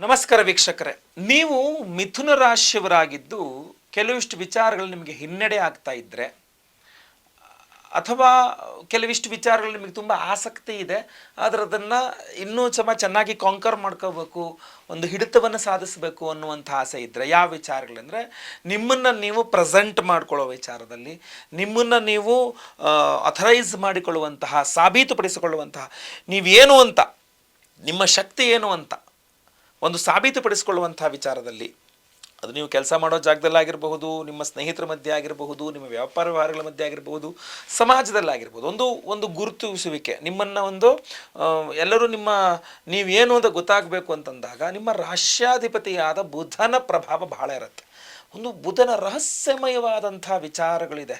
ನಮಸ್ಕಾರ ವೀಕ್ಷಕರೇ. ನೀವು ಮಿಥುನ ರಾಶಿಯವರಾಗಿದ್ದು ಕೆಲವಿಷ್ಟು ವಿಚಾರಗಳು ನಿಮಗೆ ಹಿನ್ನಡೆ ಆಗ್ತಾ ಇದ್ದರೆ ಅಥವಾ ಕೆಲವಿಷ್ಟು ವಿಚಾರಗಳು ನಿಮಗೆ ತುಂಬ ಆಸಕ್ತಿ ಇದೆ, ಆದರೆ ಅದನ್ನು ಇನ್ನೂ ಸಮ ಚೆನ್ನಾಗಿ ಕಾಂಕರ್ ಮಾಡ್ಕೋಬೇಕು, ಒಂದು ಹಿಡಿತವನ್ನು ಸಾಧಿಸಬೇಕು ಅನ್ನುವಂಥ ಆಸೆ ಇದ್ದರೆ ಯಾವ ವಿಚಾರಗಳಂದರೆ, ನಿಮ್ಮನ್ನು ನೀವು ಪ್ರೆಸೆಂಟ್ ಮಾಡಿಕೊಳ್ಳೋ ವಿಚಾರದಲ್ಲಿ, ನಿಮ್ಮನ್ನು ನೀವು ಅಥರೈಸ್ ಮಾಡಿಕೊಳ್ಳುವಂತಹ, ಸಾಬೀತುಪಡಿಸಿಕೊಳ್ಳುವಂತಹ, ನೀವೇನು ಅಂತ, ನಿಮ್ಮ ಶಕ್ತಿ ಏನು ಅಂತ ಒಂದು ಸಾಬೀತುಪಡಿಸಿಕೊಳ್ಳುವಂಥ ವಿಚಾರದಲ್ಲಿ ಅದು ನೀವು ಕೆಲಸ ಮಾಡೋ ಜಾಗದಲ್ಲಾಗಿರಬಹುದು ನಿಮ್ಮ ಸ್ನೇಹಿತರ ಮಧ್ಯೆ ಆಗಿರಬಹುದು, ನಿಮ್ಮ ವ್ಯಾಪಾರ ವ್ಯವಹಾರಗಳ ಮಧ್ಯೆ ಆಗಿರಬಹುದು ಸಮಾಜದಲ್ಲಾಗಿರ್ಬೋದು ಒಂದು ಒಂದು ಗುರುತಿಸುವಿಕೆ ನಿಮ್ಮನ್ನು ಒಂದು ಎಲ್ಲರೂ ನಿಮ್ಮ, ನೀವೇನು ಅಂತ ಗೊತ್ತಾಗಬೇಕು ಅಂತಂದಾಗ ನಿಮ್ಮ ರಾಷ್ಟ್ರಾಧಿಪತಿಯಾದ ಬುಧನ ಪ್ರಭಾವ ಬಹಳ ಇರುತ್ತೆ. ಒಂದು ಬುಧನ ರಹಸ್ಯಮಯವಾದಂಥ ವಿಚಾರಗಳಿದೆ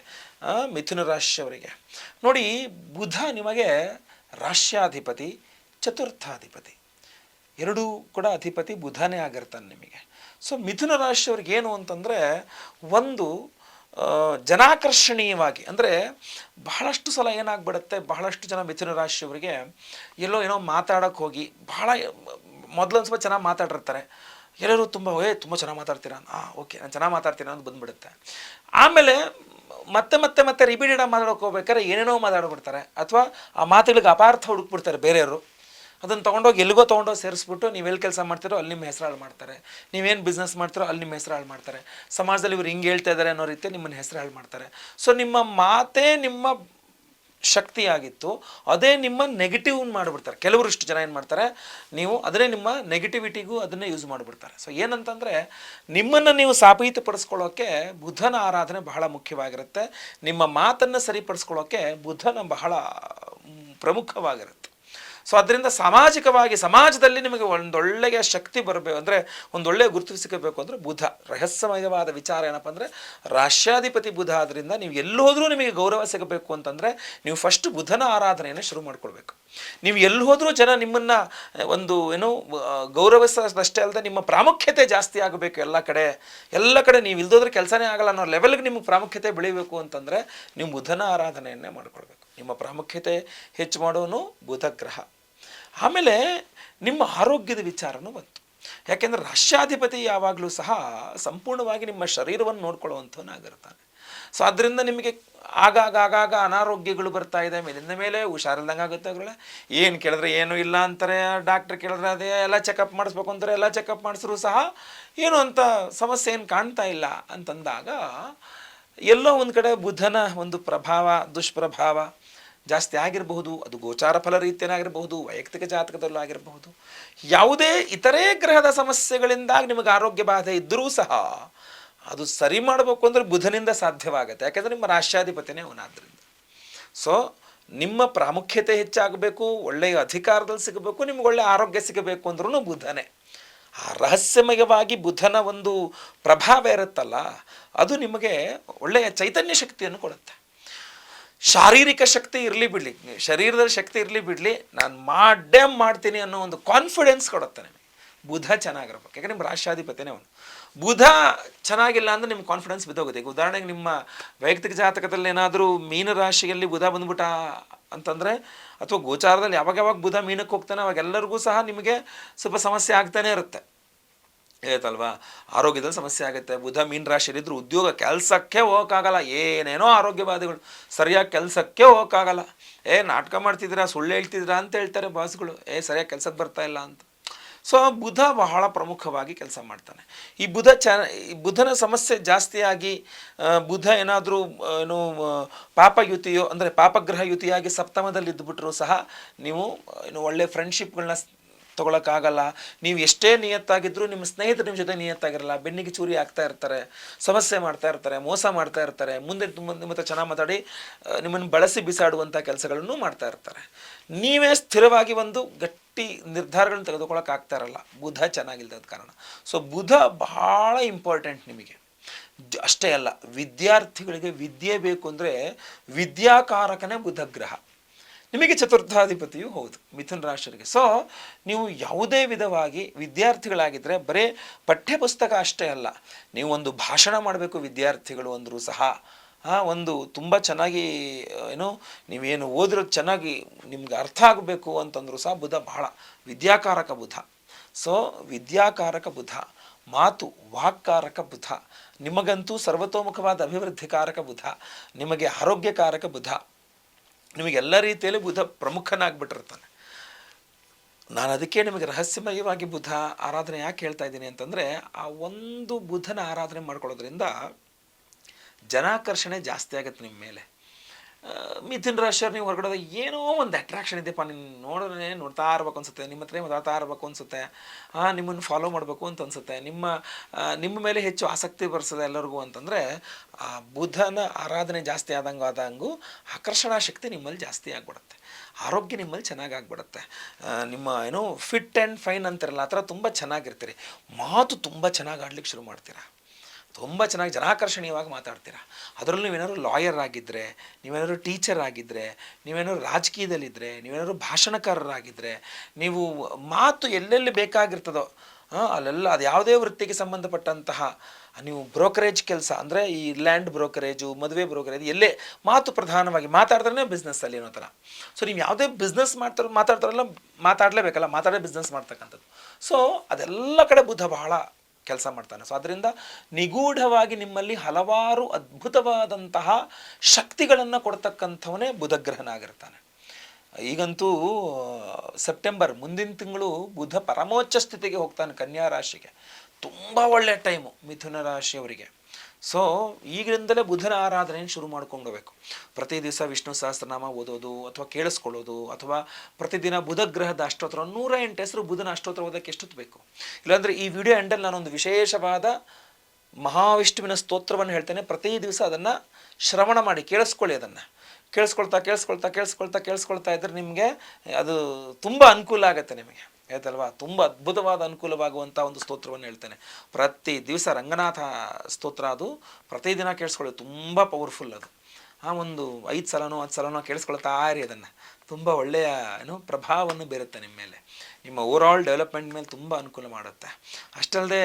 ಮಿಥುನ ರಾಶಿಯವರಿಗೆ. ನೋಡಿ, ಬುಧ ನಿಮಗೆ ರಾಷ್ಟ್ರಾಧಿಪತಿ ಚತುರ್ಥಾಧಿಪತಿ. ಎರಡೂ ಕೂಡ ಅಧಿಪತಿ ಬುಧನೇ ಆಗಿರ್ತಾನೆ ನಿಮಗೆ. ಸೊ ಮಿಥುನ ರಾಶಿಯವ್ರಿಗೆ ಏನು ಅಂತಂದರೆ ಒಂದು ಜನಾಕರ್ಷಣೀಯವಾಗಿ, ಅಂದರೆ ಬಹಳಷ್ಟು ಸಲ ಏನಾಗ್ಬಿಡುತ್ತೆ, ಬಹಳಷ್ಟು ಜನ ಮಿಥುನ ರಾಶಿಯವರಿಗೆ ಎಲ್ಲೋ ಏನೋ ಮಾತಾಡೋಕೆ ಹೋಗಿ, ಬಹಳ ಮೊದಲೊಂದು ಸ್ವಲ್ಪ ಚೆನ್ನಾಗಿ ಮಾತಾಡಿರ್ತಾರೆ. ಎಲ್ಲರೂ ತುಂಬ, ಏ, ತುಂಬ ಚೆನ್ನಾಗಿ ಮಾತಾಡ್ತೀರಾ? ಹಾಂ ಓಕೆ, ನಾನು ಚೆನ್ನಾಗಿ ಮಾತಾಡ್ತೀರಾ ಅಂತ ಬಂದ್ಬಿಡುತ್ತೆ. ಆಮೇಲೆ ಮತ್ತೆ ಮತ್ತೆ ಮತ್ತೆ ರಿಪೀಟೆಡ್ ಮಾತಾಡೋಕೆ ಹೋಗ್ಬೇಕಾದ್ರೆ ಏನೇನೋ ಮಾತಾಡ್ಬಿಡ್ತಾರೆ. ಅಥವಾ ಆ ಮಾತುಗಳಿಗೆ ಅಪಾರ್ಥ ಹುಡುಕ್ಬಿಡ್ತಾರೆ ಬೇರೆಯವರು. ಅದನ್ನು ತೊಗೊಂಡೋಗಿ ಎಲ್ಲಿಗೋ ತೊಗೊಂಡೋಗಿ ಸೇರಿಸ್ಬಿಟ್ಟು ನೀವು ಎಲ್ಲಿ ಕೆಲಸ ಮಾಡ್ತೀರೋ ಅಲ್ಲಿ ನಿಮ್ಮ ಹೆಸರು ಹಾಳು ಮಾಡ್ತಾರೆ ನೀವೇನು ಬಿಸ್ನೆಸ್ ಮಾಡ್ತೀರೋ ಅಲ್ಲಿ ನಿಮ್ಮ ಹೆಸರು ಹಾಳು ಮಾಡ್ತಾರೆ. ಸಮಾಜದಲ್ಲಿ ಇವ್ರು ಹಿಂಗೆ ಹೇಳ್ತಾ ಇದ್ದಾರೆ ಅನ್ನೋ ರೀತಿ ನಿಮ್ಮನ್ನು ಹೆಸರು ಹಾಳು ಮಾಡ್ತಾರೆ. ಸೊ ನಿಮ್ಮ ಮಾತೇ ನಿಮ್ಮ ಶಕ್ತಿಯಾಗಿತ್ತು. ಅದೇ ನಿಮ್ಮ ನೆಗೆಟಿವ್ ಮಾಡಿಬಿಡ್ತಾರೆ. ಕೆಲವರು ಇಷ್ಟು ಜನ ಏನು ಮಾಡ್ತಾರೆ? ನೀವು ಅದನ್ನೇ ನಿಮ್ಮ ನೆಗೆಟಿವಿಟಿಗೂ ಅದನ್ನೇ ಯೂಸ್ ಮಾಡಿಬಿಡ್ತಾರೆ. ಸೊ ಏನಂತಂದರೆ ನಿಮ್ಮನ್ನು ನೀವು ಸಾಬೀತುಪಡಿಸ್ಕೊಳ್ಳೋಕ್ಕೆ ಬುಧನ ಆರಾಧನೆ ಬಹಳ ಮುಖ್ಯವಾಗಿರುತ್ತೆ. ನಿಮ್ಮ ಮಾತನ್ನು ಸರಿಪಡಿಸ್ಕೊಳ್ಳೋಕ್ಕೆ ಬುಧನ ಬಹಳ ಪ್ರಮುಖವಾಗಿರುತ್ತೆ. ಸೊ ಅದರಿಂದ ಸಾಮಾಜಿಕವಾಗಿ ಸಮಾಜದಲ್ಲಿ ನಿಮಗೆ ಒಂದೊಳ್ಳೆಯ ಶಕ್ತಿ ಬರಬೇಕು. ಅಂದರೆ ಒಂದೊಳ್ಳೆಯ ಗುರುತು ಸಿಗಬೇಕು ಅಂದರೆ ಬುಧ. ರಹಸ್ಯಮಯವಾದ ವಿಚಾರ ಏನಪ್ಪ ಅಂದರೆ ರಾಷ್ಟ್ರಾಧಿಪತಿ ಬುಧ ಆದ್ದರಿಂದ ನೀವು ಎಲ್ಲಿ ಹೋದರೂ ನಿಮಗೆ ಗೌರವ ಸಿಗಬೇಕು ಅಂತಂದರೆ ನೀವು ಫಸ್ಟ್ ಬುಧನ ಆರಾಧನೆಯನ್ನು ಶುರು ಮಾಡ್ಕೊಳ್ಬೇಕು. ನೀವು ಎಲ್ಲಿ ಹೋದರೂ ಜನ ನಿಮ್ಮನ್ನು ಒಂದು ಏನು ಗೌರವಿಸೋದಷ್ಟೇ ಅಲ್ಲದೆ ನಿಮ್ಮ ಪ್ರಾಮುಖ್ಯತೆ ಜಾಸ್ತಿ ಆಗಬೇಕು ಎಲ್ಲ ಕಡೆ. ಎಲ್ಲ ಕಡೆ ನೀವು ಇಲ್ದೋದ್ರೆ ಕೆಲಸನೇ ಆಗಲ್ಲ ಅನ್ನೋ ಲೆವೆಲ್ಗೆ ನಿಮಗೆ ಪ್ರಾಮುಖ್ಯತೆ ಬೆಳಿಬೇಕು ಅಂತಂದರೆ ನೀವು ಬುಧನ ಆರಾಧನೆಯನ್ನೇ ಮಾಡ್ಕೊಳ್ಬೇಕು. ನಿಮ್ಮ ಪ್ರಾಮುಖ್ಯತೆ ಹೆಚ್ಚು ಮಾಡೋನು ಬುಧ ಗ್ರಹ. ಆಮೇಲೆ ನಿಮ್ಮ ಆರೋಗ್ಯದ ವಿಚಾರನೂ ಬಂತು. ಯಾಕೆಂದ್ರೆ ರಾಷ್ಟ್ರಾಧಿಪತಿ ಯಾವಾಗಲೂ ಸಹ ಸಂಪೂರ್ಣವಾಗಿ ನಿಮ್ಮ ಶರೀರವನ್ನು ನೋಡ್ಕೊಳ್ಳುವಂಥವನಾಗಿರ್ತಾನೆ. ಸೊ ಅದರಿಂದ ನಿಮಗೆ ಆಗಾಗ ಆಗಾಗ ಅನಾರೋಗ್ಯಗಳು ಬರ್ತಾ ಇದೆ, ಮೇಲಿಂದ ಮೇಲೆ ಹುಷಾರಿಲ್ದಂಗೆ ಆಗುತ್ತೆ ಅವುಗಳ ಏನು ಕೇಳಿದ್ರೆ ಏನೂ ಇಲ್ಲ ಅಂತಾರೆ, ಡಾಕ್ಟ್ರ್ ಕೇಳಿದ್ರೆ ಅದೇ ಎಲ್ಲ ಚೆಕಪ್ ಮಾಡಿಸ್ಬೇಕು ಅಂತಾರೆ, ಎಲ್ಲ ಚೆಕಪ್ ಮಾಡಿಸ್ರೂ ಸಹ ಏನು ಅಂತ ಸಮಸ್ಯೆ ಏನು ಕಾಣ್ತಾ ಇಲ್ಲ ಅಂತಂದಾಗ ಎಲ್ಲೋ ಒಂದು ಕಡೆ ಬುಧನ ಒಂದು ಪ್ರಭಾವ, ದುಷ್ಪ್ರಭಾವ ಜಾಸ್ತಿ ಆಗಿರಬಹುದು, ಅದು ಗೋಚಾರ ಫಲ ರೀತಿಯನ್ನಾಗಿರಬಹುದು, ವೈಯಕ್ತಿಕ ಜಾತಕದಲ್ಲೂ ಆಗಿರಬಹುದು. ಯಾವುದೇ ಇತರೆ ಗ್ರಹದ ಸಮಸ್ಯೆಗಳಿಂದಾಗಿ ನಿಮಗೆ ಆರೋಗ್ಯ ಬಾಧೆ ಇದ್ದರೂ ಸಹ ಅದು ಸರಿ ಮಾಡಬೇಕು ಅಂದರೆ ಬುಧನಿಂದ ಸಾಧ್ಯವಾಗುತ್ತೆ. ಯಾಕೆಂದರೆ ನಿಮ್ಮ ರಾಷ್ಟ್ರಾಧಿಪತಿನೇ ಅವನಾದ್ರಿಂದ ಸೊ ನಿಮ್ಮ ಪ್ರಾಮುಖ್ಯತೆ ಹೆಚ್ಚಾಗಬೇಕು, ಒಳ್ಳೆಯ ಅಧಿಕಾರದಲ್ಲಿ ಸಿಗಬೇಕು, ನಿಮ್ಗೆ ಒಳ್ಳೆಯ ಆರೋಗ್ಯ ಸಿಗಬೇಕು ಅಂದ್ರೂ ಬುಧನೇ. ಆ ರಹಸ್ಯಮಯವಾಗಿ ಬುಧನ ಒಂದು ಪ್ರಭಾವ ಇರುತ್ತಲ್ಲ, ಅದು ನಿಮಗೆ ಒಳ್ಳೆಯ ಚೈತನ್ಯ ಶಕ್ತಿಯನ್ನು ಕೊಡುತ್ತೆ. ಶಾರೀರಿಕ ಶಕ್ತಿ ಇರಲಿ ಬಿಡಲಿ ಶರೀರದ ಶಕ್ತಿ ಇರಲಿ ಬಿಡಲಿ, ನಾನು ಮಾಡೇ ಮಾಡ್ತೀನಿ ಅನ್ನೋ ಒಂದು ಕಾನ್ಫಿಡೆನ್ಸ್ ಕೊಡುತ್ತೆ ನಿಮಗೆ. ಬುಧ ಚೆನ್ನಾಗಿರ್ಬೇಕು. ಯಾಕಂದ್ರೆ ನಿಮ್ಮ ರಾಷ್ಟ್ರಾಧಿಪತಿನೇ ಅವನು. ಬುಧ ಚೆನ್ನಾಗಿಲ್ಲ ಅಂದರೆ ನಿಮ್ಮ ಕಾನ್ಫಿಡೆನ್ಸ್ ಬಿದ್ದೋಗುತ್ತೆ. ಈಗ ಉದಾಹರಣೆಗೆ ನಿಮ್ಮ ವೈಯಕ್ತಿಕ ಜಾತಕದಲ್ಲಿ ಏನಾದರೂ ಮೀನ ರಾಶಿಯಲ್ಲಿ ಬುಧ ಬಂದ್ಬಿಟ್ಟ ಅಂತಂದರೆ, ಅಥವಾ ಗೋಚಾರದಲ್ಲಿ ಯಾವಾಗ ಯಾವಾಗ ಬುಧ ಮೀನಕ್ಕೆ ಹೋಗ್ತಾನೆ, ಅವಾಗೆಲ್ಲರಿಗೂ ಸಹ ನಿಮಗೆ ಸ್ವಲ್ಪ ಸಮಸ್ಯೆ ಆಗ್ತಾನೆ ಇರುತ್ತೆ. ಹೇಳ್ತಲ್ವಾ ಆರೋಗ್ಯದಲ್ಲಿ ಸಮಸ್ಯೆ ಆಗುತ್ತೆ. ಬುಧ ಮೀನ್ ರಾಶಿಯಲ್ಲಿದ್ದರೂ ಉದ್ಯೋಗ ಕೆಲಸಕ್ಕೆ ಹೋಗೋಕ್ಕಾಗಲ್ಲ. ಏನೇನೋ ಆರೋಗ್ಯ ಬಾಧೆಗಳು ಸರಿಯಾಗಿ ಕೆಲಸಕ್ಕೆ ಹೋಗೋಕ್ಕಾಗಲ್ಲ. ಏ, ನಾಟಕ ಮಾಡ್ತಿದ್ದೀರಾ? ಸುಳ್ಳು ಹೇಳ್ತಿದ್ದೀರಾ ಅಂತ ಹೇಳ್ತಾರೆ ಬಾಸ್ಗಳು. ಏ, ಸರಿಯಾಗಿ ಕೆಲಸಕ್ಕೆ ಬರ್ತಾ ಇಲ್ಲ ಅಂತ. ಸೊ, ಬುಧ ಬಹಳ ಪ್ರಮುಖವಾಗಿ ಕೆಲಸ ಮಾಡ್ತಾನೆ. ಈ ಬುಧ ಚ, ಈ ಬುಧನ ಸಮಸ್ಯೆ ಜಾಸ್ತಿಯಾಗಿ ಬುಧ ಏನಾದರೂ ಏನು ಪಾಪಯುತಿಯೋ, ಅಂದರೆ ಪಾಪಗ್ರಹ ಯುತಿಯಾಗಿ ಸಪ್ತಮದಲ್ಲಿ ಇದ್ದುಬಿಟ್ರೂ ಸಹ ನೀವು ಏನು ಒಳ್ಳೆ ಫ್ರೆಂಡ್ಶಿಪ್ಗಳನ್ನ ತೊಗೊಳಕ್ಕಾಗಲ್ಲ. ನೀವು ಎಷ್ಟೇ ನಿಯತ್ತಾಗಿದ್ದರೂ ನಿಮ್ಮ ಸ್ನೇಹಿತರು ನಿಮ್ಮ ಜೊತೆ ನಿಯತ್ತಾಗಿರಲ್ಲ. ಬೆನ್ನಿಗೆ ಚೂರಿ ಆಗ್ತಾ ಇರ್ತಾರೆ, ಸಮಸ್ಯೆ ಮಾಡ್ತಾ ಇರ್ತಾರೆ, ಮೋಸ ಮಾಡ್ತಾ ಇರ್ತಾರೆ, ಮುಂದೆ ತುಂಬ ನಿಮ್ಮ ಹತ್ರ ಚೆನ್ನಾಗಿ ಮಾತಾಡಿ ನಿಮ್ಮನ್ನು ಬಳಸಿ ಬಿಸಾಡುವಂಥ ಕೆಲಸಗಳನ್ನು ಮಾಡ್ತಾ ಇರ್ತಾರೆ. ನೀವೇ ಸ್ಥಿರವಾಗಿ ಒಂದು ಗಟ್ಟಿ ನಿರ್ಧಾರಗಳನ್ನು ತೆಗೆದುಕೊಳ್ಳೋಕೆ ಆಗ್ತಾ ಇರಲ್ಲ. ಬುಧ ಚೆನ್ನಾಗಿಲ್ಲದ ಕಾರಣ. ಸೊ ಬುಧ ಬಹಳ ಇಂಪಾರ್ಟೆಂಟ್ ನಿಮಗೆ. ಅಷ್ಟೇ ಅಲ್ಲ. ವಿದ್ಯಾರ್ಥಿಗಳಿಗೆ ವಿದ್ಯೆ ಬೇಕು ಅಂದರೆ ವಿದ್ಯಾಕಾರಕನೇ ಬುಧ ಗ್ರಹ. ನಿಮಗೆ ಚತುರ್ಥಾಧಿಪತಿಯು ಹೌದು, ಮಿಥುನ್ ರಾಶಿಗೆ ಸೊ ನೀವು ಯಾವುದೇ ವಿಧವಾಗಿ ವಿದ್ಯಾರ್ಥಿಗಳಾಗಿದ್ದರೆ ಬರೇ ಪಠ್ಯಪುಸ್ತಕ ಅಷ್ಟೇ ಅಲ್ಲ, ನೀವು ಒಂದು ಭಾಷಣ ಮಾಡಬೇಕು ವಿದ್ಯಾರ್ಥಿಗಳು ಅಂದರೂ ಸಹ ಒಂದು ತುಂಬ ಚೆನ್ನಾಗಿ, ಏನು, ನೀವೇನು ಓದಿರೋದು ಚೆನ್ನಾಗಿ ನಿಮ್ಗೆ ಅರ್ಥ ಆಗಬೇಕು ಅಂತಂದರೂ ಸಹ ಬುಧ ಬಹಳ ವಿದ್ಯಾಕಾರಕ ಬುಧ. ಸೊ ವಿದ್ಯಾಕಾರಕ ಬುಧ, ಮಾತು ವಾಕ್ಕಾರಕ ಬುಧ, ನಿಮಗಂತೂ ಸರ್ವತೋಮುಖವಾದ ಅಭಿವೃದ್ಧಿಕಾರಕ ಬುಧ, ನಿಮಗೆ ಆರೋಗ್ಯಕಾರಕ ಬುಧ. ನಿಮಗೆಲ್ಲ ರೀತಿಯಲ್ಲಿ ಬುಧ ಪ್ರಮುಖನಾಗ್ಬಿಟ್ಟಿರ್ತಾನೆ. ನಾನು ಅದಕ್ಕೆ ನಿಮಗೆ ರಹಸ್ಯಮಯವಾಗಿ ಬುಧ ಆರಾಧನೆ ಯಾಕೆ ಹೇಳ್ತಾ ಇದ್ದೀನಿ ಅಂತಂದರೆ, ಆ ಒಂದು ಬುಧನ ಆರಾಧನೆ ಮಾಡ್ಕೊಳ್ಳೋದ್ರಿಂದ ಜನಾಕರ್ಷಣೆ ಜಾಸ್ತಿ ಆಗುತ್ತೆ ನಿಮ್ಮ ಮೇಲೆ. ಮಿಥುನ್ ರಾಶಿಯವ್ರು ನೀವು ಹೊರಗಡೆ ಏನೋ ಒಂದು ಅಟ್ರಾಕ್ಷನ್ ಇದೆಯಪ್ಪ, ನೀನು ನೋಡಿದ್ರೆ ನೋಡ್ತಾ ಇರ್ಬೇಕು ಅನ್ಸುತ್ತೆ, ನಿಮ್ಮ ಹತ್ರ ಮಾತಾಡ್ತಾ ಇರ್ಬೇಕು ಅನ್ಸುತ್ತೆ ಹಾಂ ನಿಮ್ಮನ್ನು ಫಾಲೋ ಮಾಡಬೇಕು ಅಂತ ಅನ್ಸುತ್ತೆ. ನಿಮ್ಮ ನಿಮ್ಮ ಮೇಲೆ ಹೆಚ್ಚು ಆಸಕ್ತಿ ಬರ್ತದೆ ಎಲ್ಲರಿಗೂ ಅಂತಂದರೆ, ಆ, ಬುಧನ ಆರಾಧನೆ ಜಾಸ್ತಿ ಆದಂಗೆ ಆದಂಗೂ ಆಕರ್ಷಣಾ ಶಕ್ತಿ ನಿಮ್ಮಲ್ಲಿ ಜಾಸ್ತಿ ಆಗಿಬಿಡುತ್ತೆ. ಆರೋಗ್ಯ ನಿಮ್ಮಲ್ಲಿ ಚೆನ್ನಾಗಿ ಆಗ್ಬಿಡುತ್ತೆ. ನಿಮ್ಮ ಏನೋ ಫಿಟ್ ಆ್ಯಂಡ್ ಫೈನ್ ಅಂತಿರಲ್ಲ, ಆ ಥರ ತುಂಬ ಚೆನ್ನಾಗಿರ್ತೀರಿ. ಮಾತು ತುಂಬ ಚೆನ್ನಾಗಿ ಆಡ್ಲಿಕ್ಕೆ ಶುರು ಮಾಡ್ತೀರಾ. ತುಂಬ ಚೆನ್ನಾಗಿ ಜನಾಕರ್ಷಣೀಯವಾಗಿ ಮಾತಾಡ್ತೀರಾ. ಅದರಲ್ಲೂ ನೀವೇನಾದ್ರು ಲಾಯರ್ ಆಗಿದ್ದರೆ ನೀವೇನಾದ್ರು ಟೀಚರ್ ಆಗಿದ್ದರೆ ನೀವೇನಾದ್ರು ರಾಜಕೀಯದಲ್ಲಿದ್ದರೆ ನೀವೇನಾದ್ರು ಭಾಷಣಕಾರರಾಗಿದ್ದರೆ ನೀವು ಮಾತು ಎಲ್ಲೆಲ್ಲಿ ಬೇಕಾಗಿರ್ತದೋ ಅಲ್ಲೆಲ್ಲ ಅದು ಯಾವುದೇ ವೃತ್ತಿಗೆ ಸಂಬಂಧಪಟ್ಟಂತಹ, ನೀವು ಬ್ರೋಕರೇಜ್ ಕೆಲಸ ಅಂದರೆ ಈ ಲ್ಯಾಂಡ್ ಬ್ರೋಕರೇಜು, ಮದುವೆ ಬ್ರೋಕರೇಜ್, ಎಲ್ಲೇ ಮಾತು ಪ್ರಧಾನವಾಗಿ ಮಾತಾಡಿದ್ರೆ ಬಿಸ್ನೆಸ್ಸಲ್ಲಿ ಅನ್ನೋ ಥರ. ಸೊ ನೀವು ಯಾವುದೇ ಬಿಸ್ನೆಸ್ ಮಾಡ್ತಾರೋ, ಮಾತಾಡ್ತಾರಲ್ಲ ಮಾತಾಡಲೇಬೇಕಲ್ಲ, ಮಾತಾಡೇ ಬಿಸ್ನೆಸ್ ಮಾಡ್ತಕ್ಕಂಥದ್ದು. ಸೊ ಅದೆಲ್ಲ ಕಡೆ ಬುದ್ಧ ಬಹಳ ಕೆಲಸ ಮಾಡ್ತಾನೆ. ಸೊ ಅದರಿಂದ ನಿಗೂಢವಾಗಿ ನಿಮ್ಮಲ್ಲಿ ಹಲವಾರು ಅದ್ಭುತವಾದಂತಹ ಶಕ್ತಿಗಳನ್ನು ಕೊಡ್ತಕ್ಕಂಥವನೇ ಬುಧಗ್ರಹನಾಗಿರ್ತಾನೆ. ಈಗಂತೂ, ಸೆಪ್ಟೆಂಬರ್ ಮುಂದಿನ ತಿಂಗಳು ಬುಧ ಪರಮೋಚ್ಚ ಸ್ಥಿತಿಗೆ ಹೋಗ್ತಾನೆ ಕನ್ಯಾ ರಾಶಿಗೆ. ತುಂಬ ಒಳ್ಳೆಯ ಟೈಮು ಮಿಥುನ ರಾಶಿಯವರಿಗೆ. ಸೊ ಈಗಿನಿಂದಲೇ ಬುಧನ ಆರಾಧನೆಯನ್ನು ಶುರು ಮಾಡ್ಕೊಂಡು ಹೋಗ್ಬೇಕು ಪ್ರತಿ ದಿವಸ ವಿಷ್ಣು ಸಹಸ್ರನಾಮ ಓದೋದು ಅಥವಾ ಕೇಳಿಸ್ಕೊಳ್ಳೋದು ಅಥವಾ ಪ್ರತಿದಿನ ಬುಧ ಗ್ರಹದ ಅಷ್ಟೋತ್ತರ ನೂರ ಎಂಟು ಹೆಸರು ಬುಧನ ಅಷ್ಟೋತ್ತರ ಓದಕ್ಕೆ ಎಷ್ಟೊತ್ತು ಬೇಕು? ಇಲ್ಲಾಂದರೆ ಈ ವಿಡಿಯೋ ಎಂಡಲ್ಲಿ ನಾನೊಂದು ವಿಶೇಷವಾದ ಮಹಾವಿಷ್ಣುವಿನ ಸ್ತೋತ್ರವನ್ನು ಹೇಳ್ತೇನೆ. ಪ್ರತಿ ದಿವಸ ಅದನ್ನು ಶ್ರವಣ ಮಾಡಿ, ಕೇಳಿಸ್ಕೊಳ್ಳಿ ಅದನ್ನು. ಕೇಳಿಸ್ಕೊಳ್ತಾ ಕೇಳಿಸ್ಕೊಳ್ತಾ ಕೇಳಿಸ್ಕೊಳ್ತಾ ಕೇಳಿಸ್ಕೊಳ್ತಾ ಇದ್ದರೆ ನಿಮಗೆ ಅದು ತುಂಬ ಅನುಕೂಲ ಆಗುತ್ತೆ ನಿಮಗೆ. ಆಯ್ತಲ್ವಾ ತುಂಬ ಅದ್ಭುತವಾದ ಅನುಕೂಲವಾಗುವಂಥ ಒಂದು ಸ್ತೋತ್ರವನ್ನು ಹೇಳ್ತೇನೆ. ಪ್ರತಿ ದಿವಸ ರಂಗನಾಥ ಸ್ತೋತ್ರ ಅದು. ಪ್ರತಿದಿನ ಕೇಳಿಸ್ಕೊಳ್ಳಿ ತುಂಬ ಪವರ್ಫುಲ್ ಅದು. ಆ ಒಂದು ಐದು ಸಲನೋ, ಹತ್ತು ಸಲನೋ ಕೇಳಿಸ್ಕೊಳ್ತಾ ಇರಿ ಅದನ್ನು. ತುಂಬ ಒಳ್ಳೆಯ ಏನು, ಪ್ರಭಾವವನ್ನು ಬೀರುತ್ತೆ ನಿಮ್ಮ ಮೇಲೆ. ನಿಮ್ಮ ಓವರಾಲ್ ಡೆವಲಪ್ಮೆಂಟ್ ಮೇಲೆ ತುಂಬ ಅನುಕೂಲ ಮಾಡುತ್ತೆ. ಅಷ್ಟಲ್ಲದೆ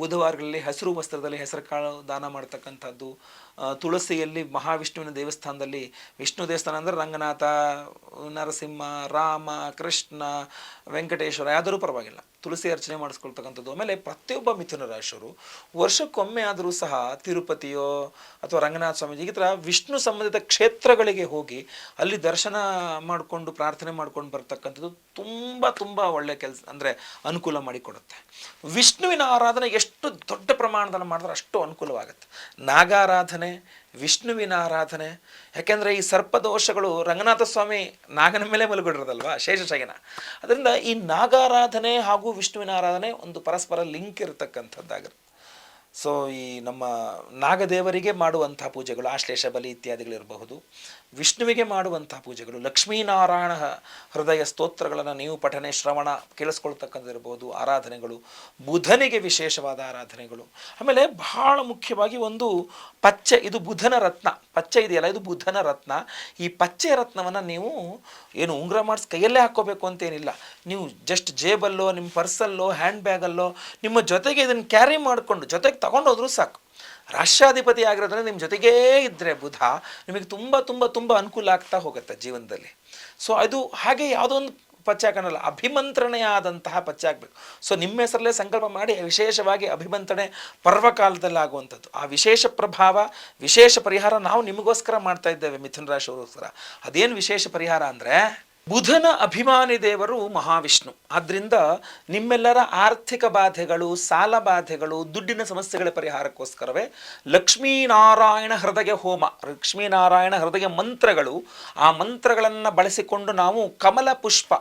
ಬುಧವಾರಗಳಲ್ಲಿ ಹಸಿರು ವಸ್ತ್ರದಲ್ಲಿ ಹೆಸರು ಕಾಳು, ದಾನ ಮಾಡ್ತಕ್ಕಂಥದ್ದು ತುಳಸಿಯಲ್ಲಿ ಮಹಾವಿಷ್ಣುವಿನ ದೇವಸ್ಥಾನದಲ್ಲಿ ವಿಷ್ಣು ದೇವಸ್ಥಾನ ಅಂದರೆ ರಂಗನಾಥ, ನರಸಿಂಹ, ರಾಮ, ಕೃಷ್ಣ, ವೆಂಕಟೇಶ್ವರ, ಯಾವುದರೂ ಪರವಾಗಿಲ್ಲ. ತುಳಸಿ ಅರ್ಚನೆ ಮಾಡಿಸ್ಕೊಳ್ತಕ್ಕಂಥದ್ದು. ಆಮೇಲೆ ಪ್ರತಿಯೊಬ್ಬ ಮಿಥುನ ರಾಶಿಯವರು ವರ್ಷಕ್ಕೊಮ್ಮೆ ಆದರೂ ಸಹ ತಿರುಪತಿಯೋ ಅಥವಾ ರಂಗನಾಥ ಸ್ವಾಮೀಜಿ ಈ ಥರ ವಿಷ್ಣು ಸಂಬಂಧಿತ ಕ್ಷೇತ್ರಗಳಿಗೆ ಹೋಗಿ ಅಲ್ಲಿ ದರ್ಶನ ಮಾಡಿಕೊಂಡು ಪ್ರಾರ್ಥನೆ ಮಾಡ್ಕೊಂಡು ಬರ್ತಕ್ಕಂಥದ್ದು ತುಂಬ ತುಂಬ ಒಳ್ಳೆ ಕೆಲಸ ಅಂದರೆ ಅನುಕೂಲ ಮಾಡಿಕೊಡುತ್ತೆ. ವಿಷ್ಣುವಿನ ಆರಾಧನೆ ಎಷ್ಟು ದೊಡ್ಡ ಪ್ರಮಾಣದಲ್ಲಿ ಮಾಡಿದ್ರೆ ಅಷ್ಟು ಅನುಕೂಲವಾಗುತ್ತೆ. ನಾಗಾರಾಧನೆ ವಿಷ್ಣುವಿನ ಆರಾಧನೆ. ಯಾಕೆಂದರೆ ಈ ಸರ್ಪದೋಷಗಳು ರಂಗನಾಥ ಸ್ವಾಮಿ ನಾಗನ ಮೇಲೆ ಮಲಗಿಡಿರೋದಲ್ವಾ ಶೇಷಶಯನ ಅದರಿಂದ ಈ ನಾಗಾರಾಧನೆ ಹಾಗೂ ವಿಷ್ಣುವಿನ ಆರಾಧನೆ ಒಂದು ಪರಸ್ಪರ ಲಿಂಕ್ ಇರತಕ್ಕಂಥದ್ದಾಗಿರುತ್ತೆ ಸೊ ಈ ನಮ್ಮ ನಾಗದೇವರಿಗೆ ಮಾಡುವಂಥ ಪೂಜೆಗಳು ಆಶ್ಲೇಷ ಬಲಿ ಇತ್ಯಾದಿಗಳಿರಬಹುದು. ವಿಷ್ಣುವಿಗೆ ಮಾಡುವಂಥ ಪೂಜೆಗಳು. ಲಕ್ಷ್ಮೀನಾರಾಯಣ ಹೃದಯ ಸ್ತೋತ್ರಗಳನ್ನು ನೀವು ಪಠನೆ, ಶ್ರವಣ ಕೇಳಿಸ್ಕೊಳ್ತಕ್ಕಂಥದ್ದಿರ್ಬೋದು, ಆರಾಧನೆಗಳು, ಬುಧನಿಗೆ ವಿಶೇಷವಾದ ಆರಾಧನೆಗಳು. ಆಮೇಲೆ ಬಹಳ ಮುಖ್ಯವಾಗಿ ಒಂದು ಪಚ್ಚೆ, ಇದು ಬುಧನ ರತ್ನ. ಪಚ್ಚೆ ಇದೆಯಲ್ಲ, ಇದು ಬುಧನ ರತ್ನ. ಈ ಪಚ್ಚೆ ರತ್ನವನ್ನು ನೀವು ಏನು ಉಂಗುರ ಮಾಡಿಸಿ ಕೈಯಲ್ಲೇ ಹಾಕ್ಕೋಬೇಕು ಅಂತೇನಿಲ್ಲ. ನೀವು ಜಸ್ಟ್ ಜೇಬಲ್ಲೋ, ನಿಮ್ಮ ಪರ್ಸಲ್ಲೋ ಹ್ಯಾಂಡ್ ಬ್ಯಾಗಲ್ಲೋ ನಿಮ್ಮ ಜೊತೆಗೆ ಇದನ್ನು ಕ್ಯಾರಿ ಮಾಡಿಕೊಂಡು, ಜೊತೆಗೆ ತಗೊಂಡೋದ್ರೂ ಸಾಕು. ರಾಷ್ಟ್ರಾಧಿಪತಿ ಆಗಿರೋದ್ರೆ ನಿಮ್ಮ ಜೊತೆಗೇ ಇದ್ದರೆ ಬುಧ ನಿಮಗೆ ತುಂಬ ತುಂಬ ತುಂಬ ಅನುಕೂಲ ಆಗ್ತಾ ಹೋಗುತ್ತೆ ಜೀವನದಲ್ಲಿ. ಸೊ ಅದು ಹಾಗೆ ಯಾವುದೋ ಒಂದು ಪಚ್ಚೆ ಹಾಕೋಣಲ್ಲ ಅಭಿಮಂತ್ರಣೆಯಾದಂತಹ ಪಚ್ಚೆ ಆಗಬೇಕು ಸೊ ನಿಮ್ಮ ಹೆಸರಲ್ಲೇ ಸಂಕಲ್ಪ ಮಾಡಿ, ವಿಶೇಷವಾಗಿ ಅಭಿಮಂತ್ರಣೆ ಪರ್ವಕಾಲದಲ್ಲಿ ಆಗುವಂಥದ್ದು ಆ ವಿಶೇಷ ಪ್ರಭಾವ, ವಿಶೇಷ ಪರಿಹಾರ ನಾವು ನಿಮಗೋಸ್ಕರ ಮಾಡ್ತಾ ಇದ್ದೇವೆ ಮಿಥುನ ರಾಶಿಯವರಿಗೋಸ್ಕರ ಅದೇನು ವಿಶೇಷ ಪರಿಹಾರ ಅಂದರೆ ಬುಧನ ಅಭಿಮಾನಿ ದೇವರು ಮಹಾವಿಷ್ಣು. ಆದ್ದರಿಂದ ನಿಮ್ಮೆಲ್ಲರ ಆರ್ಥಿಕ ಬಾಧೆಗಳು, ಸಾಲ ಬಾಧೆಗಳು, ದುಡ್ಡಿನ ಸಮಸ್ಯೆಗಳ ಪರಿಹಾರಕ್ಕೋಸ್ಕರವೇ ಲಕ್ಷ್ಮೀನಾರಾಯಣ ಹೃದಯ ಹೋಮ ಲಕ್ಷ್ಮೀನಾರಾಯಣ ಹೃದಯ ಮಂತ್ರಗಳು. ಆ ಮಂತ್ರಗಳನ್ನು ಬಳಸಿಕೊಂಡು ನಾವು ಕಮಲ ಪುಷ್ಪ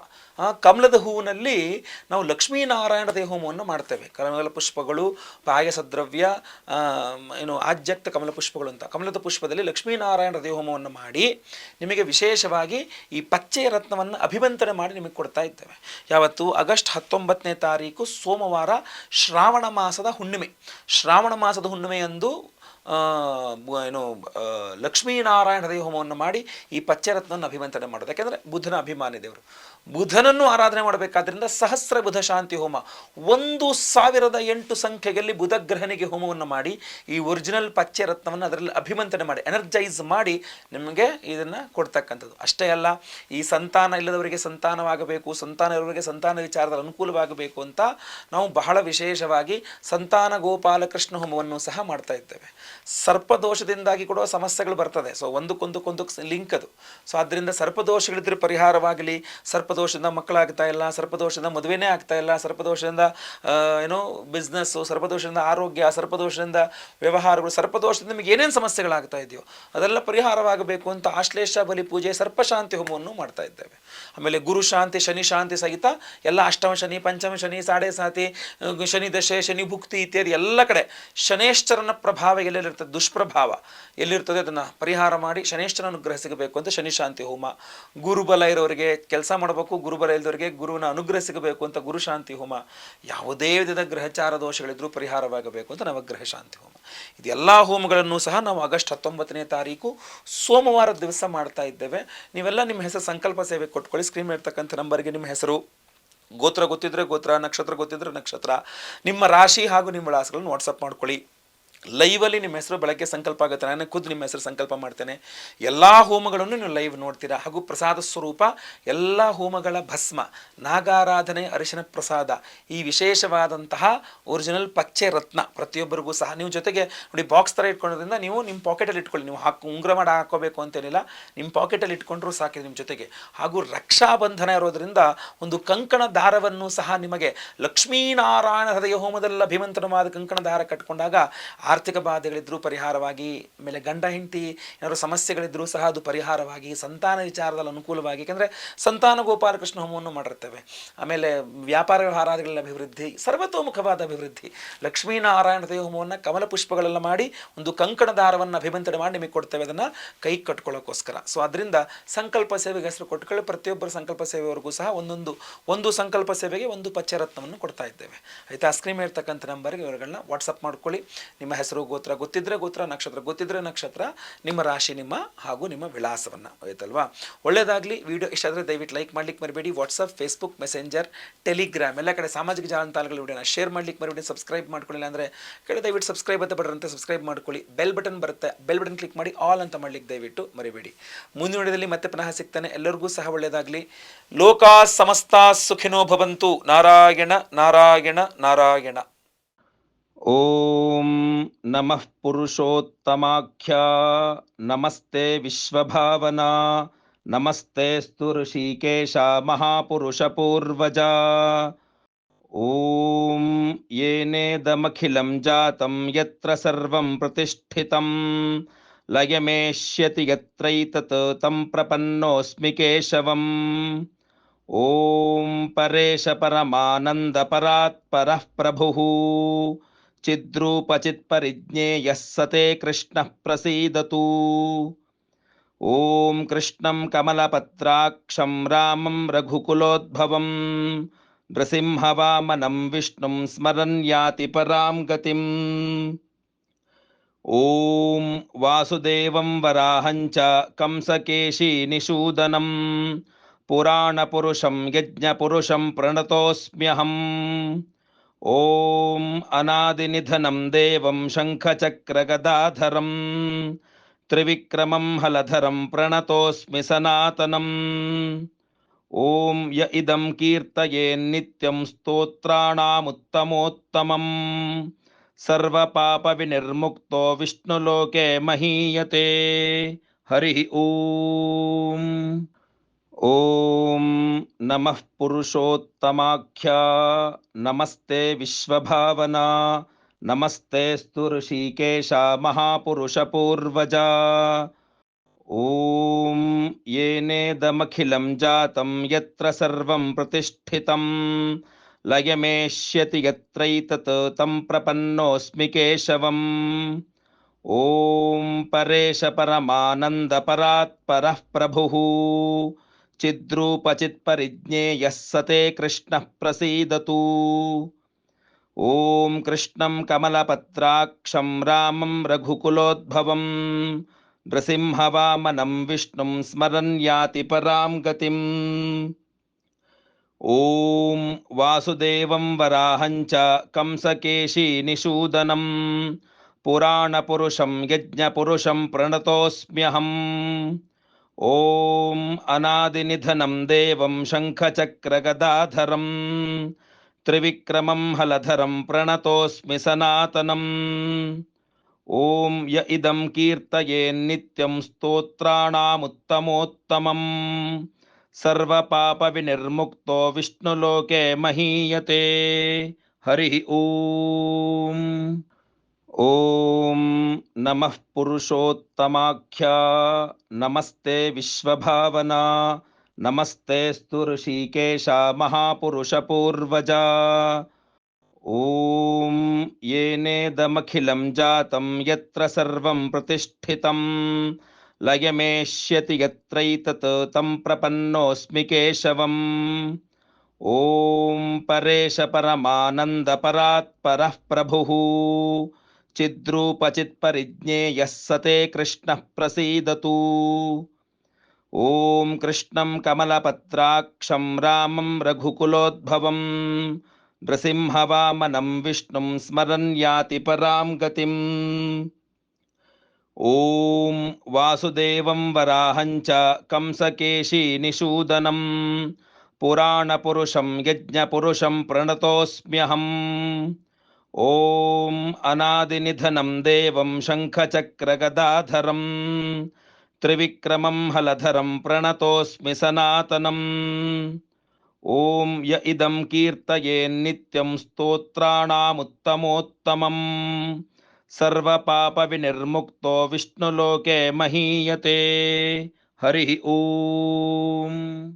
ಕಮಲದ ಹೂವಿನಲ್ಲಿ ನಾವು ಲಕ್ಷ್ಮೀನಾರಾಯಣ ಹೋಮವನ್ನು ಮಾಡ್ತೇವೆ. ಕಮಲ ಪುಷ್ಪಗಳು, ಪಾಯಸ ದ್ರವ್ಯ ಏನು ಆಜ್ಯಕ್ತ ಕಮಲ ಪುಷ್ಪಗಳು ಅಂತ. ಕಮಲದ ಪುಷ್ಪದಲ್ಲಿ ಲಕ್ಷ್ಮೀನಾರಾಯಣ ಹೋಮವನ್ನು ಮಾಡಿ ನಿಮಗೆ ವಿಶೇಷವಾಗಿ ಈ ಪಚ್ಚೆಯ ರತ್ನವನ್ನು ಅಭಿವಂತನೆ ಮಾಡಿ ನಿಮಗೆ ಕೊಡ್ತಾ ಇದ್ದೇವೆ. ಯಾವತ್ತು? ಆಗಸ್ಟ್ ಹತ್ತೊಂಬತ್ತನೇ ತಾರೀಕು ಸೋಮವಾರ ಶ್ರಾವಣ ಮಾಸದ ಹುಣ್ಣಿಮೆ. ಶ್ರಾವಣ ಮಾಸದ ಹುಣ್ಣಿಮೆಯಂದು ಏನು ಲಕ್ಷ್ಮೀನಾರಾಯಣ ದೇವ ಹೋಮವನ್ನು ಮಾಡಿ ಈ ಪಚ್ಚರತ್ನವನ್ನು ಅಭಿವಂತನೆ ಮಾಡೋದು. ಯಾಕೆಂದರೆ ಬುದ್ಧನ ಅಭಿಮಾನಿ ದೇವರು. ಬುಧನನ್ನು ಆರಾಧನೆ ಮಾಡಬೇಕಾದ್ರಿಂದ ಸಹಸ್ರ ಬುಧ ಶಾಂತಿ ಹೋಮ. ಒಂದು ಸಾವಿರದ ಎಂಟು ಸಂಖ್ಯೆಯಲ್ಲಿ ಬುಧ ಗ್ರಹನಿಗೆ ಹೋಮವನ್ನು ಮಾಡಿ, ಈ ಒರಿಜಿನಲ್ ಪಚ್ಚೆ ರತ್ನವನ್ನು ಅದರಲ್ಲಿ ಅಭಿಮಂತನೆ ಮಾಡಿ, ಎನರ್ಜೈಸ್ ಮಾಡಿ ನಿಮಗೆ ಇದನ್ನು ಕೊಡ್ತಕ್ಕಂಥದ್ದು. ಅಷ್ಟೇ ಅಲ್ಲ, ಈ ಸಂತಾನ ಇಲ್ಲದವರಿಗೆ ಸಂತಾನವಾಗಬೇಕು, ಸಂತಾನ ಇರುವವರಿಗೆ ಸಂತಾನ ವಿಚಾರದಲ್ಲಿ ಅನುಕೂಲವಾಗಬೇಕು ಅಂತ ನಾವು ಬಹಳ ವಿಶೇಷವಾಗಿ ಸಂತಾನ ಗೋಪಾಲ ಕೃಷ್ಣ ಹೋಮವನ್ನು ಸಹ ಮಾಡ್ತಾ ಇದ್ದೇವೆ. ಸರ್ಪದೋಷದಿಂದಾಗಿ ಕೂಡ ಸಮಸ್ಯೆಗಳು ಬರ್ತದೆ. ಸೊ ಒಂದಕ್ಕೊಂದಕ್ಕೊಂದು ಲಿಂಕ್ ಅದು. ಸೊ ಆದ್ದರಿಂದ ಸರ್ಪದೋಷಗಳಿದ್ರೆ ಪರಿಹಾರವಾಗಲಿ ಸರ್ಪದೋಷದಿಂದ ಮಕ್ಕಳಾಗ್ತಾ ಇಲ್ಲ, ಸರ್ಪದೋಷದಿಂದ ಮದುವೆನೇ ಆಗ್ತಾ ಇಲ್ಲ, ಸರ್ಪದೋಷದಿಂದ ಏನೋ ಬಿಸ್ನೆಸ್ಸು ಸರ್ಪದೋಷದಿಂದ ಆರೋಗ್ಯ, ಸರ್ಪದೋಷದಿಂದ ವ್ಯವಹಾರಗಳು, ಸರ್ಪದೋಷದಿಂದ ನಿಮಗೆ ಏನೇನು ಸಮಸ್ಯೆಗಳಾಗ್ತಾ ಇದೆಯೋ ಅದೆಲ್ಲ ಪರಿಹಾರವಾಗಬೇಕು ಅಂತ ಆಶ್ಲೇಷ, ಬಲಿ ಪೂಜೆ ಸರ್ಪಶಾಂತಿ ಹೋಮವನ್ನು ಮಾಡ್ತಾ ಇದ್ದೇವೆ. ಆಮೇಲೆ ಗುರು ಶಾಂತಿ, ಶನಿ ಶಾಂತಿ ಸಹಿತ ಎಲ್ಲ ಅಷ್ಟಮ ಶನಿ, ಪಂಚಮ ಶನಿ, ಸಾಡೆ ಸಾತಿ, ಶನಿ ದಶೆ, ಶನಿ ಭುಕ್ತಿ ಇತ್ಯಾದಿ ಎಲ್ಲ ಕಡೆ ಶನೇಶ್ವರನ ಪ್ರಭಾವ ಎಲ್ಲೆಲ್ಲಿರ್ತದೆ ದುಷ್ಪ್ರಭಾವ. ಎಲ್ಲಿರ್ತದೆ? ಅದನ್ನು ಪರಿಹಾರ ಮಾಡಿ ಶನೇಶ್ವರನ ಅನುಗ್ರಹ ಸಿಗಬೇಕು ಅಂತ ಶನಿ ಶಾಂತಿ ಹೋಮ. ಗುರುಬಲ ಇರೋರಿಗೆ ಕೆಲಸ ಮಾಡಬೇಕು. ಗುರುಬಲ ಇಲ್ಲದವರಿಗೆ ಗುರುವಿನ ಅನುಗ್ರಹ ಸಿಗಬೇಕು ಅಂತ ಗುರು ಶಾಂತಿ ಹೋಮ. ಯಾವುದೇ ವಿಧದ ಗ್ರಹಚಾರ ದೋಷಗಳಿದ್ರೂ ಪರಿಹಾರವಾಗಬೇಕು ಅಂತ ನವಗ್ರಹ ಶಾಂತಿ ಹೋಮ. ಇದೆಲ್ಲ ಹೋಮಗಳನ್ನು ಸಹ ನಾವು ಆಗಸ್ಟ್ ಹತ್ತೊಂಬತ್ತನೇ ತಾರೀಕು ಸೋಮವಾರ ದಿವಸ ಮಾಡ್ತಾ ಇದ್ದೇವೆ. ನೀವೆಲ್ಲ ನಿಮ್ಮ ಹೆಸರು ಸಂಕಲ್ಪ ಸೇವೆ ಕೊಟ್ಕೊಳ್ಳಿ. ಸ್ಕ್ರೀನ್ ಇರ್ತಕ್ಕಂಥ ನಂಬರ್ಗೆ ನಿಮ್ಮ ಹೆಸರು, ಗೋತ್ರ ಗೊತ್ತಿದ್ರೆ ಗೋತ್ರ, ನಕ್ಷತ್ರ ಗೊತ್ತಿದ್ರೆ ನಕ್ಷತ್ರ. ನಿಮ್ಮ ರಾಶಿ ಹಾಗೂ ನಿಮ್ಮ ವಿಳಾಸಗಳನ್ನು ವಾಟ್ಸಪ್ ಮಾಡ್ಕೊಳ್ಳಿ. ಲೈವಲ್ಲಿ ನಿಮ್ಮ ಹೆಸರು ಬೆಳಗ್ಗೆ ಸಂಕಲ್ಪ ಆಗುತ್ತೆ. ನಾನು ಖುದ್ದು ನಿಮ್ಮ ಹೆಸರು ಸಂಕಲ್ಪ ಮಾಡ್ತೇನೆ. ಎಲ್ಲ ಹೋಮಗಳನ್ನು ನೀವು ಲೈವ್ ನೋಡ್ತೀರಾ. ಹಾಗೂ ಪ್ರಸಾದ ಸ್ವರೂಪ, ಎಲ್ಲ ಹೋಮಗಳ ಭಸ್ಮ, ನಾಗಾರಾಧನೆ, ಅರಿಶಿನ ಪ್ರಸಾದ, ಈ ವಿಶೇಷವಾದಂತಹ ಒರಿಜಿನಲ್ ಪಚ್ಚೆ ರತ್ನ ಪ್ರತಿಯೊಬ್ಬರಿಗೂ ಸಹ ನೀವು ಜೊತೆಗೆ ನೋಡಿ ಬಾಕ್ಸ್ ಥರ ಇಟ್ಕೊಳ್ಳೋದ್ರಿಂದ ನೀವು ನಿಮ್ಮ ಪಾಕೆಟಲ್ಲಿ ಇಟ್ಕೊಳ್ಳಿ. ನೀವು ಹಾಕಿ, ಉಂಗುರ ಮಾಡಿ, ಹಾಕೋಬೇಕು ಅಂತೇನಿಲ್ಲ. ನಿಮ್ಮ ಪಾಕೆಟಲ್ಲಿ ಇಟ್ಕೊಂಡ್ರೂ ಸಾಕಿದೆ ನಿಮ್ಮ ಜೊತೆಗೆ. ಹಾಗೂ ರಕ್ಷಾಬಂಧನ ಇರೋದರಿಂದ ಒಂದು ಕಂಕಣ ದಾರವನ್ನು ಸಹ ನಿಮಗೆ ಲಕ್ಷ್ಮೀನಾರಾಯಣ ಹೃದಯ ಹೋಮದಲ್ಲಿ ಅಭಿಮಂತ್ರಣವಾದ ಕಂಕಣ ದಾರ ಕಟ್ಕೊಂಡಾಗ ಆರ್ಥಿಕ ಬಾಧೆಗಳಿದ್ರೂ ಪರಿಹಾರವಾಗಿ, ಆಮೇಲೆ ಗಂಡ ಹೆಂಡತಿ ಏನಾದರೂ ಸಮಸ್ಯೆಗಳಿದ್ರೂ ಸಹ ಅದು ಪರಿಹಾರವಾಗಿ, ಸಂತಾನ ವಿಚಾರದಲ್ಲಿ ಅನುಕೂಲವಾಗಿ, ಯಾಕೆಂದರೆ ಸಂತಾನ ಗೋಪಾಲಕೃಷ್ಣ ಹೋಮವನ್ನು ಮಾಡಿರ್ತೇವೆ. ಆಮೇಲೆ ವ್ಯಾಪಾರ ವ್ಯವಹಾರಗಳ ಅಭಿವೃದ್ಧಿ, ಸರ್ವತೋಮುಖವಾದ ಅಭಿವೃದ್ಧಿ. ಲಕ್ಷ್ಮೀನಾರಾಯಣ ದೇವ ಹೋಮವನ್ನು ಕಮಲ ಪುಷ್ಪಗಳೆಲ್ಲ ಮಾಡಿ ಒಂದು ಕಂಕಣ ದಾರವನ್ನು ಅಭಿಮಂತ್ರಣೆ ಮಾಡಿ ನಿಮಗೆ ಕೊಡ್ತೇವೆ. ಅದನ್ನು ಕೈ ಕಟ್ಕೊಳ್ಳೋಕ್ಕೋಸ್ಕರ ಸೊ ಅದರಿಂದ ಸಂಕಲ್ಪ ಸೇವೆಗೆ ಹೆಸರು ಕೊಟ್ಕೊಳ್ಳಿ ಪ್ರತಿಯೊಬ್ಬರ ಸಂಕಲ್ಪ ಸೇವೆವರೆಗೂ ಸಹ ಒಂದೊಂದು, ಒಂದು ಸಂಕಲ್ಪ ಸೇವೆಗೆ ಒಂದು ಪಚ್ಚರತ್ನವನ್ನು ಕೊಡ್ತಾ ಇದ್ದೇವೆ. ಆಯಿತಾ? ಸ್ಕ್ರೀನ್ ಇರ್ತಕ್ಕಂಥ ನಂಬರ್ಗೆ ಇವರುಗಳನ್ನ ವಾಟ್ಸಪ್ ಮಾಡ್ಕೊಳ್ಳಿ. ನಿಮ್ಮ ಹೆಸರು ಗೋತ್ರ, ಗೊತ್ತಿದ್ರೆ ಗೋತ್ರ, ನಕ್ಷತ್ರ, ಗೊತ್ತಿದ್ರೆ ನಕ್ಷತ್ರ, ನಿಮ್ಮ ರಾಶಿ, ನಿಮ್ಮ ಹಾಗೂ ನಿಮ್ಮ ವಿಳಾಸವನ್ನು ಆಯ್ತಲ್ವಾ ಒಳ್ಳೆಯದಾಗಲಿ ವಿಡಿಯೋ ಇಷ್ಟ ಆದರೆ ದಯವಿಟ್ಟು ಲೈಕ್ ಮಾಡ್ಲಿಕ್ಕೆ ಮರಿಬೇಡಿ. ವಾಟ್ಸಪ್ ಫೇಸ್ಬುಕ್ ಮೆಸೆಂಜರ್ ಟೆಲಿಗ್ರಾಮ್ ಎಲ್ಲ ಕಡೆ ಸಾಮಾಜಿಕ ಜಾಲತಾಣಗಳ ವಿಡಿಯೋನ ಶೇರ್ ಮಾಡ್ಲಿಕ್ಕೆ ಮರಿಬೇಡಿ. ಸಬ್ಸ್ಕ್ರೈಬ್ ಮಾಡ್ಕೊಳ್ಳಿಲ್ಲ ಅಂದರೆ ಕೆಳ, ದಯವಿಟ್ಟು ಸಬ್ಸ್ಕ್ರೈಬ್ ಅಂತ ಬಡರಂತೆ ಸಬ್ಸ್ಕ್ರೈಬ್ ಮಾಡ್ಕೊಳ್ಳಿ. ಬೆಲ್ ಬಟನ್ ಬರುತ್ತೆ. ಬೆಲ್ ಬಟನ್ ಕ್ಲಿಕ್ ಮಾಡಿ ಆಲ್ ಅಂತ ಮಾಡ್ಲಿಕ್ಕೆ ದಯವಿಟ್ಟು ಮರಿಬೇಡಿ. ಮುಂದಿನ ವಿಡಿಯೋದಲ್ಲಿ ಮತ್ತೆ ಪುನಃ ಸಿಗ್ತಾನೆ. ಎಲ್ಲರಿಗೂ ಸಹ ಒಳ್ಳೆಯದಾಗಲಿ ಲೋಕಾ ಸಮಸ್ತ ಸುಖಿನೋ ಭವಂತು. ನಾರಾಯಣ ನಾರಾಯಣ ನಾರಾಯಣ. ॐ नमः पुरुषोत्तमाख्य, नमस्ते विश्वभावना नमस्तेऽस्तु ऋषिकेशा महापुरुषपूर्वजा। ॐ येनेदमखिलं जातं यत्र सर्वं प्रतिष्ठितं, लयमेष्यति यत्रैतत् तं प्रपन्नोऽस्मि केशवम्। ॐ परेश परमानन्दपरात्परः प्रभुः। చిద్రూపచిత్పరిజ్ఞేయః సతే కృష్ణః ప్రసీదతు ఓం కృష్ణం కమలపత్రాక్షం రామం రఘుకులోద్భవం నృసింహవామనం విష్ణుం స్మరన్ యాతి పరాం గతిం ఓం వాసుదేవం వరాహంచ కంసకేశీనిషూదనం పురాణపురుషం యజ్ఞపురుషం ప్రణతోస్మ్యహం ॐ अनादिनिधनं देवं शङ्खचक्रगदाधरं त्रिविक्रमं हलधरं प्रणतोऽस्मि सनातनम्। ॐ य इदं कीर्तयेन्नित्यं स्तोत्राणामुत्तमोत्तमम्। सर्वपापविनिर्मुक्तो विष्णुलोके महीयते। हरिः ॐ। ॐ नमः पुरुषोत्तमाख्य, नमस्ते विश्वभावना नमस्तेऽस्तु ऋषिकेशा महापुरुषपूर्वजा। ॐ येनेदमखिलं जातं यत्र सर्वं प्रतिष्ठितं, लयमेष्यति यत्रैतत् तं प्रपन्नोऽस्मि केशवम्। ॐ परेश परमानन्दपरात्परः प्रभुः। चिद्रूपचित्परिज्ञेयः स ते कृष्णः प्रसीदतु ॐ कृष्णं कमलपत्राक्षं रामं रघुकुलोद्भवं नृसिंहवामनं विष्णुं स्मरन् याति परां गतिम् ॐ वासुदेवं वराहं च कंसकेशीनिषूदनं पुराणपुरुषं यज्ञपुरुषं प्रणतोऽस्म्यहम् ॐ अनादिनिधनं देवं शङ्खचक्रगदाधरं, त्रिविक्रमं हलधरं प्रणतोऽस्मि सनातनम् ॐ य इदं कीर्तयेन्नित्यं स्तोत्राणामुत्तमोत्तमम् सर्वपापविनिर्मुक्तो विष्णुलोके महीयते। हरिः ॐ। ॐ नमः पुरुषोत्तमाख्या, नमस्ते विश्वभावना, नमस्ते ऋषिकेशा महापुरुषपूर्वजा। ॐ येनेदमखिलं जातं यत्र सर्वं प्रतिष्ठितं, लयमेष्यति यत्रैतत् तं प्रपन्नोऽस्मि केशवम्। ॐ परेश परमानन्दपरात्परः प्रभुः। चिद्रूपचित्परिज्ञेयः स ते कृष्णः प्रसीदतु ॐ कृष्णं कमलपत्राक्षं रामं रघुकुलोद्भवं नृसिंहवामनं विष्णुं स्मरन् याति परां गतिम् ॐ वासुदेवं वराहं च कंसकेशीनिषूदनं पुराणपुरुषं यज्ञपुरुषं प्रणतोऽस्म्यहम् ॐ अनादिनिधनं देवं शङ्खचक्रगदाधरं, त्रिविक्रमं हलधरं प्रणतोऽस्मि सनातनम्। ॐ य इदं कीर्तयेन्नित्यं स्तोत्राणामुत्तमोत्तमम्। सर्वपापविनिर्मुक्तो विष्णुलोके महीयते। हरिः ॐ।